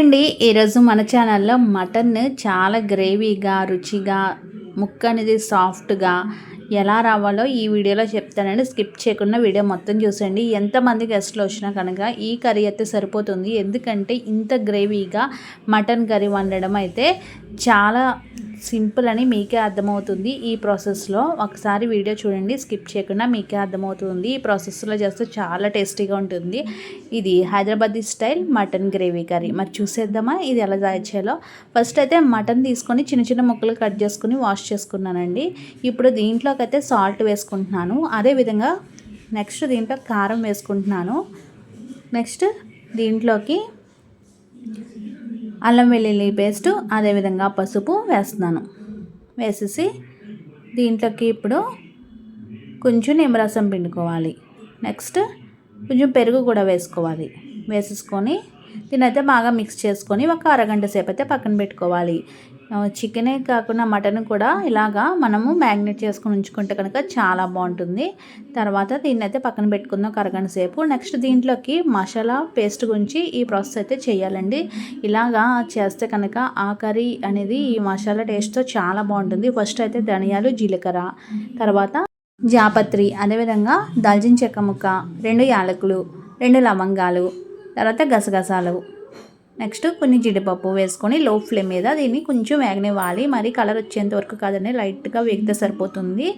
అండి ఈరోజు మన ఛానల్లో మటన్ చాలా గ్రేవీగా రుచిగా ముక్క అనేది సాఫ్ట్గా ఎలా రావాలో ఈ వీడియోలో చెప్తానండి. స్కిప్ చేయకుండా వీడియో మొత్తం చూసండి ఎంతమంది గెస్ట్లు వచ్చినా కనుక ఈ కర్రీ అయితే సరిపోతుంది. ఎందుకంటే ఇంత గ్రేవీగా మటన్ కర్రీ వండడం అయితే చాలా సింపుల్ అని మీకే అర్థమవుతుంది ఈ ప్రాసెస్లో. ఒకసారి వీడియో చూడండి స్కిప్ చేయకుండా మీకే అర్థమవుతుంది. ఈ ప్రాసెస్లో చేస్తే చాలా టేస్టీగా ఉంటుంది. ఇది Hyderabadi style mutton gravy curry. మరి చూసేద్దామా ఇది ఎలా చేయాలో? ఫస్ట్ అయితే మటన్ తీసుకొని చిన్న చిన్న ముక్కలు కట్ చేసుకుని వాష్ చేసుకున్నానండి. ఇప్పుడు దీంట్లోకి అయితే సాల్ట్ వేసుకుంటున్నాను. అదేవిధంగా నెక్స్ట్ దీంట్లో కారం వేసుకుంటున్నాను. నెక్స్ట్ దీంట్లోకి అల్లం వెల్లుల్లి పేస్ట్ అదేవిధంగా పసుపు వేస్తున్నాను. వేసేసి దీంట్లోకి ఇప్పుడు కొంచెం నిమ్మరసం పిండుకోవాలి. నెక్స్ట్ కొంచెం పెరుగు కూడా వేసుకోవాలి. వేసేసుకొని దీనైతే బాగా మిక్స్ చేసుకొని ఒక అరగంట సేపు అయితే పక్కన పెట్టుకోవాలి. చికెనే కాకుండా మటన్ కూడా ఇలాగా మనము మ్యాగ్నేట్ చేసుకొని ఉంచుకుంటే కనుక చాలా బాగుంటుంది. తర్వాత దీన్ని అయితే పక్కన పెట్టుకుందాం ఒక సేపు. నెక్స్ట్ దీంట్లోకి మసాలా పేస్ట్ గురించి ఈ ప్రాసెస్ అయితే చేయాలండి. ఇలాగా చేస్తే కనుక ఆ కర్రీ అనేది ఈ మసాలా టేస్ట్తో చాలా బాగుంటుంది. ఫస్ట్ అయితే ధనియాలు జీలకర్ర తర్వాత జాపత్రి అదేవిధంగా దాల్చిన చెక్క ముక్క రెండు యాలకులు రెండు లవంగాలు తర్వాత గసగసాలు. నెక్స్ట్ కొన్ని జీడిపప్పు వేసుకొని లో ఫ్లేమ్ మీద దీన్ని కొంచెం వేగనివ్వాలి. మరి కలర్ వచ్చేంత వరకు కాదండి లైట్గా వేగితే సరిపోతుంది.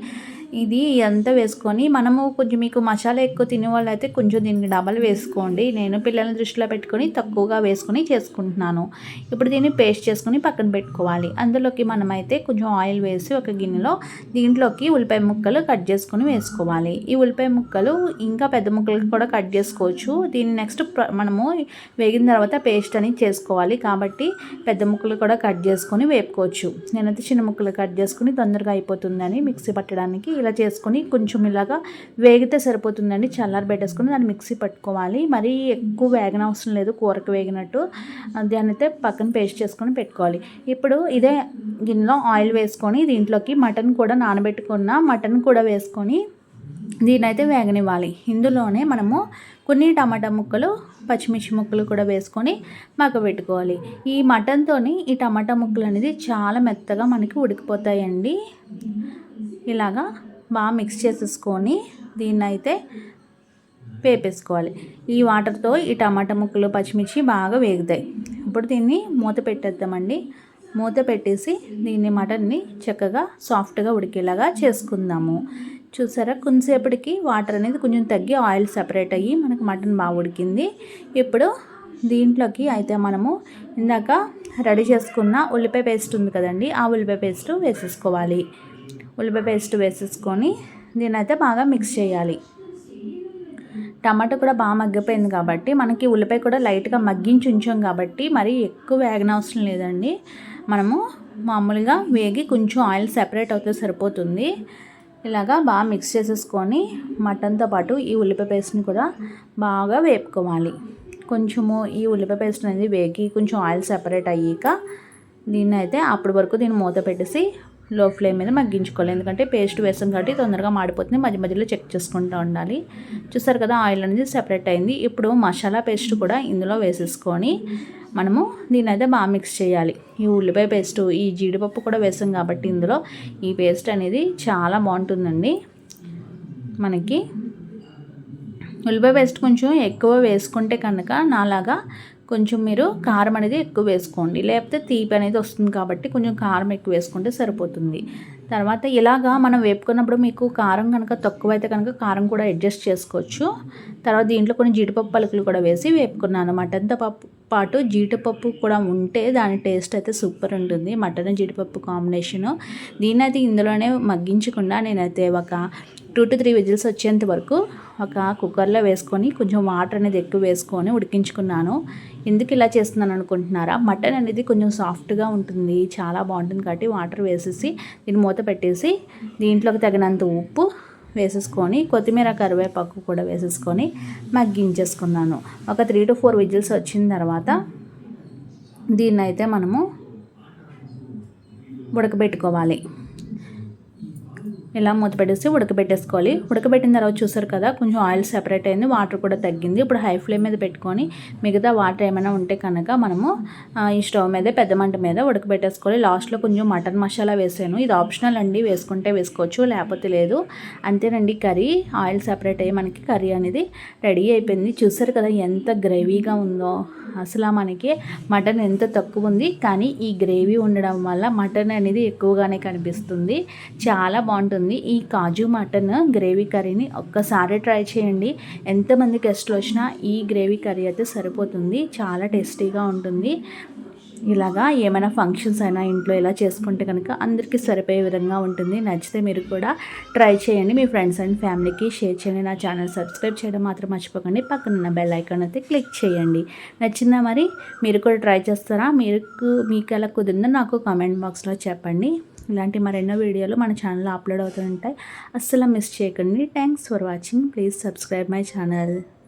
ఇది అంతా వేసుకొని మనము కొంచెం మీకు మసాలా ఎక్కువ తినే వాళ్ళు అయితే కొంచెం దీనికి డబల్ వేసుకోండి. నేను పిల్లల్ని దృష్టిలో పెట్టుకొని తక్కువగా వేసుకొని చేసుకుంటున్నాను. ఇప్పుడు దీన్ని పేస్ట్ చేసుకొని పక్కన పెట్టుకోవాలి. అందులోకి మనమైతే కొంచెం ఆయిల్ వేసి ఒక గిన్నెలో దీంట్లోకి ఉల్లిపాయ ముక్కలు కట్ చేసుకొని వేసుకోవాలి. ఈ ఉల్లిపాయ ముక్కలు ఇంకా పెద్ద ముక్కలు కూడా కట్ చేసుకోవచ్చు. దీన్ని నెక్స్ట్ మనము వేగిన తర్వాత పేస్ట్ అని చేసుకోవాలి. కాబట్టి పెద్ద ముక్కలు కూడా కట్ చేసుకొని వేపుకోవచ్చు. నేనైతే చిన్న ముక్కలు కట్ చేసుకుని తొందరగా అయిపోతుందని మిక్సీ పట్టడానికి ఇలా చేసుకొని కొంచెం ఇలాగా వేగితే సరిపోతుందండి. చల్లారి పెట్టేసుకొని దాన్ని మిక్సీ పట్టుకోవాలి. మరీ ఎక్కువ వేగన అవసరం లేదు. కూరకు వేగినట్టు దాన్ని అయితే పక్కన పేస్ట్ చేసుకొని పెట్టుకోవాలి. ఇప్పుడు ఇదే గిన్నెలో ఆయిల్ వేసుకొని దీంట్లోకి మటన్ కూడా నానబెట్టుకున్న మటన్ కూడా వేసుకొని దీనైతే వేగనివ్వాలి. ఇందులోనే మనము కొన్ని టమాటా ముక్కలు పచ్చిమిర్చి ముక్కలు కూడా వేసుకొని పెట్టుకోవాలి ఈ మటన్తోని ఈ టమాటా ముక్కలు అనేది చాలా మెత్తగా మనకి ఉడికిపోతాయండి. ఇలాగా బాగా మిక్స్ చేసేసుకొని దీన్ని అయితే వేపేసుకోవాలి. ఈ వాటర్తో ఈ టమాటా ముక్కలు పచ్చిమిర్చి బాగా వేగుతాయి. ఇప్పుడు దీన్ని మూత పెట్టేద్దామండి. మూత పెట్టేసి దీన్ని మటన్ని చక్కగా సాఫ్ట్గా ఉడికేలాగా చేసుకుందాము. చూసారా? కొంతసేపటికి వాటర్ అనేది కొంచెం తగ్గి ఆయిల్ సపరేట్ అయ్యి మనకు మటన్ బాగా ఉడికింది. ఇప్పుడు దీంట్లోకి అయితే మనము ఇందాక రెడీ చేసుకున్న ఉల్లిపాయ పేస్ట్ ఉంది కదండి ఆ ఉల్లిపాయ పేస్ట్ వేసేసుకోవాలి. ఉల్లిపాయ పేస్ట్ వేసేసుకొని దీని అయితే బాగా మిక్స్ చేయాలి. టమాటో కూడా బాగా మగ్గిపోయింది కాబట్టి మనకి ఉల్లిపాయ కూడా లైట్గా మగ్గించి ఉంచాం కాబట్టి మరి ఎక్కువ వేగనవసరం లేదండి. మనము మామూలుగా వేగి కొంచెం ఆయిల్ సెపరేట్ అవుతే సరిపోతుంది. ఇలాగా బాగా మిక్స్ చేసేసుకొని మటన్తో పాటు ఈ ఉల్లిపాయ పేస్ట్ని కూడా బాగా వేపుకోవాలి. కొంచెము ఈ ఉల్లిపాయ పేస్ట్ అనేది వేగి కొంచెం ఆయిల్ సెపరేట్ అయ్యాక దీన్ని అయితే అప్పటి వరకు దీన్ని మూత పెట్టేసి లో ఫ్లేమ్ మీద మగ్గించుకోవాలి. ఎందుకంటే పేస్ట్ వేసాం కాబట్టి తొందరగా మాడిపోతుంది. మధ్య మధ్యలో చెక్ చేసుకుంటూ ఉండాలి. చూసారు కదా ఆయిల్ అనేది సెపరేట్ అయింది. ఇప్పుడు మసాలా పేస్ట్ కూడా ఇందులో వేసేసుకొని మనము దీని అయితే బాగా మిక్స్ చేయాలి. ఈ ఉల్లిపాయ పేస్ట్ ఈ జీడిపప్పు కూడా వేసాం కాబట్టి ఇందులో ఈ పేస్ట్ అనేది చాలా బాగుంటుందండి. మనకి ఉల్లిపాయ పేస్ట్ కొంచెం ఎక్కువ వేసుకుంటే కనుక నాలాగా కొంచెం మీరు కారం అనేది ఎక్కువ వేసుకోండి. లేకపోతే తీపి అనేది వస్తుంది కాబట్టి కొంచెం కారం ఎక్కువ వేసుకుంటే సరిపోతుంది. తర్వాత ఇలాగా మనం వేపుకున్నప్పుడు మీకు కారం కనుక తక్కువ అయితే కనుక కారం కూడా అడ్జస్ట్ చేసుకోవచ్చు. తర్వాత దీంట్లో కొన్ని జీడిపప్పు పలుకులు కూడా వేసి వేపుకున్నాను. మటన్తో పప్పు పాటు జీడిపప్పు కూడా ఉంటే దాని టేస్ట్ అయితే సూపర్ ఉంటుంది. మటన్ జీడిపప్పు కాంబినేషను. దీన్ని అయితే ఇందులోనే మగ్గించకుండా నేనైతే ఒక టూ టు త్రీ విజిల్స్ వచ్చేంత వరకు ఒక కుక్కర్లో వేసుకొని కొంచెం వాటర్ అనేది ఎక్కువ వేసుకొని ఉడికించుకున్నాను. ఎందుకు ఇలా చేస్తున్నాను అనుకుంటున్నారా? మటన్ అనేది కొంచెం సాఫ్ట్గా ఉంటుంది. చాలా బాగుంటుంది కాబట్టి వాటర్ వేసేసి దీన్ని మూత పెట్టేసి దీంట్లోకి తగినంత ఉప్పు వేసేసుకొని కొత్తిమీర కరివేపాకు కూడా వేసేసుకొని మగ్గించేసుకున్నాను. ఒక త్రీ టు ఫోర్ విజిల్స్ వచ్చిన తర్వాత దీన్నైతే మనము ఉడకబెట్టుకోవాలి. ఇలా మూత పెట్టేసి ఉడకబెట్టేసుకోవాలి. ఉడకబెట్టిన తర్వాత చూసారు కదా కొంచెం ఆయిల్ సెపరేట్ అయింది వాటర్ కూడా తగ్గింది. ఇప్పుడు హై ఫ్లేమ్ మీద పెట్టుకొని మిగతా వాటర్ ఏమైనా ఉంటే కనుక మనము ఈ స్టవ్ మీద పెద్ద మంట మీద ఉడకబెట్టేసుకోవాలి. లాస్ట్లో కొంచెం మటన్ మసాలా వేసాను. ఇది ఆప్షనల్ అండి వేసుకుంటే వేసుకోవచ్చు లేకపోతే లేదు. అంతేనండి కర్రీ ఆయిల్ సెపరేట్ అయ్యి మనకి కర్రీ అనేది రెడీ అయిపోయింది. చూసారు కదా ఎంత గ్రేవీగా ఉందో. అసలు మనకి మటన్ ఎంత తక్కువ ఉంది కానీ ఈ గ్రేవీ ఉండడం వల్ల మటన్ అనేది ఎక్కువగానే కనిపిస్తుంది. చాలా బాగుంటుంది. ఈ కాజు మటన్ గ్రేవీ కర్రీని ఒక్కసారి ట్రై చేయండి. ఎంతమంది గెస్ట్లు వచ్చినా ఈ గ్రేవీ కర్రీ అయితే సరిపోతుంది. చాలా టేస్టీగా ఉంటుంది. ఇలాగా ఏమైనా ఫంక్షన్స్ అయినా ఇంట్లో ఇలా చేసుకుంటే కనుక అందరికీ సరిపోయే విధంగా ఉంటుంది. నచ్చితే మీరు కూడా ట్రై చేయండి. మీ ఫ్రెండ్స్ అండ్ ఫ్యామిలీకి షేర్ చేయండి. నా ఛానల్ సబ్స్క్రైబ్ చేయడం మాత్రం మర్చిపోకండి. పక్కన ఉన్న బెల్ ఐకాన్ అయితే క్లిక్ చేయండి. నచ్చిందా మరి? మీరు కూడా ట్రై చేస్తారా? మీకు మీకు ఎలా కుదిరిందో నాకు కామెంట్ బాక్స్లో చెప్పండి. ఇలాంటి మరెన్నో వీడియోలు మన ఛానల్లో అప్లోడ్ అవుతూ ఉంటాయి. అస్సలు మిస్ చేయకండి. Thanks for watching please subscribe my channel